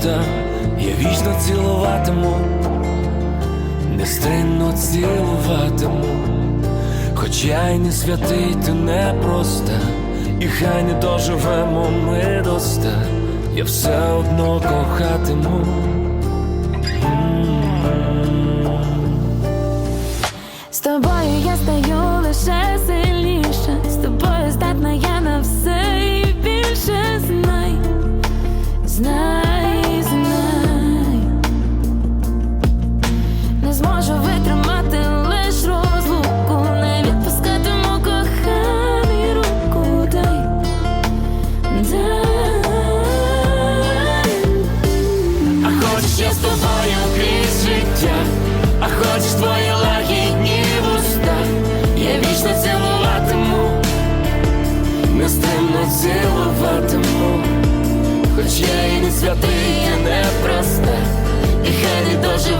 вуста, я вічно цілуватиму, нестримно цілуватиму, хоч я й не святий, ти не проста, і хай не доживемо ми до ста, я все одно кохатиму. З тобою я стаю лише сильніше, з тобою здатна я на все вічно цілуватиму, нестримно цілуватиму, хоч я і не святий, я не просте, і хай не доживемо